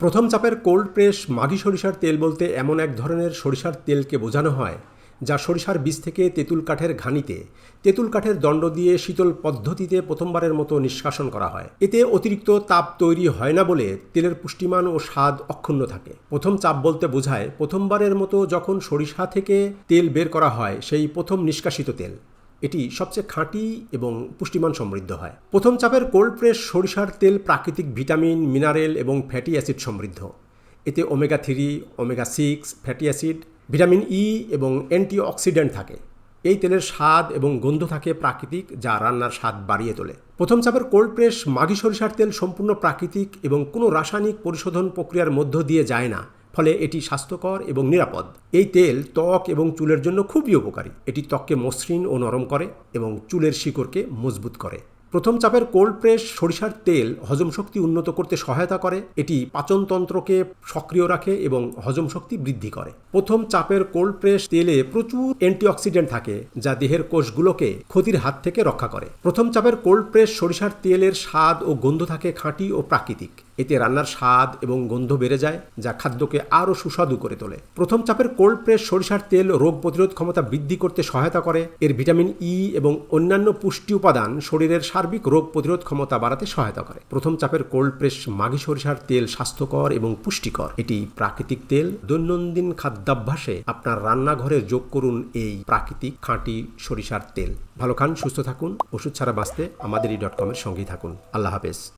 প্রথম চাপের cold press Maghi সরিষার তেল বলতে এমন এক ধরনের সরিষার তেলকে বোঝানো হয়, যা সরিষার বীজ থেকে তেঁতুল কাঠের ঘানিতে, তেঁতুল কাঠের দণ্ড দিয়ে শীতল পদ্ধতিতে প্রথমবারের মতো নিষ্কাশন করা হয়। এতে অতিরিক্ত তাপ তৈরি হয় না বলে তেলের পুষ্টিমান ও স্বাদ অক্ষুণ্ণ থাকে। প্রথম চাপ বলতে বোঝায়, প্রথমবারের মতো যখন সরিষা থেকে তেল বের করা হয়, সেই প্রথম নিষ্কাশিত তেল। এটি সবচেয়ে খাঁটি এবং পুষ্টিমান সমৃদ্ধ হয়। প্রথম চাপের কোল্ড প্রেস সরিষার তেল প্রাকৃতিক ভিটামিন, মিনারেল এবং ফ্যাটি অ্যাসিড সমৃদ্ধ। এতে omega three, omega six, fatty acid, vitamin E এবং অ্যান্টিঅক্সিডেন্ট থাকে। এই তেলের স্বাদ এবং গন্ধ থাকে প্রাকৃতিক, যা রান্নার স্বাদ বাড়িয়ে তোলে। প্রথম চাপের কোল্ড প্রেস মাঘি সরিষার তেল সম্পূর্ণ প্রাকৃতিক এবং কোনো রাসায়নিক পরিশোধন প্রক্রিয়ার মধ্য দিয়ে যায় না। ফলে এটি স্বাস্থ্যকর এবং নিরাপদ। এই তেল ত্বক এবং চুলের জন্য খুবই উপকারী। এটি ত্বককে মসৃণ ও নরম করে এবং চুলের শিকড়কে মজবুত করে। প্রথম চাপের কোল্ড প্রেস সরিষার তেল হজম শক্তি উন্নত করতে সহায়তা করে। এটি পাচনতন্ত্রকে সক্রিয় রাখে এবং হজম শক্তি বৃদ্ধি করে। প্রথম চাপের কোল্ড প্রেস তেলে প্রচুর অ্যান্টিঅক্সিডেন্ট থাকে, যা দেহের কোষগুলোকে ক্ষতির হাত থেকে রক্ষা করে। প্রথম চাপের কোল্ড প্রেস সরিষার তেলের স্বাদ ও গন্ধ থাকে খাঁটি ও প্রাকৃতিক। এতে রান্নার স্বাদ এবং গন্ধ বেড়ে যায়, যা খাদ্যকে আরও সুস্বাদু করে তোলে। প্রথম চাপের কোল্ড প্রেস, সরিষার তেল, রোগ প্রতিরোধ ক্ষমতা বৃদ্ধি করতে সহায়তা করে। এর ভিটামিন ই এবং অন্যান্য পুষ্টি উপাদান শরীরের সার্বিক রোগ প্রতিরোধ ক্ষমতা বাড়াতে সহায়তা করে। প্রথম চাপের কোল্ড প্রেস মাঘি সরিষার তেল স্বাস্থ্যকর এবং পুষ্টিকর। এটি প্রাকৃতিক তেল। দৈনন্দিন খাদ্যাভ্যাসে আপনার রান্নাঘরে যোগ করুন এই প্রাকৃতিক খাঁটি সরিষার তেল। ভালো খান, সুস্থ থাকুন। ওষুধ ছাড়া বাঁচতে আমাদের এই ডট কমের সঙ্গেই থাকুন। আল্লাহ হাফেজ।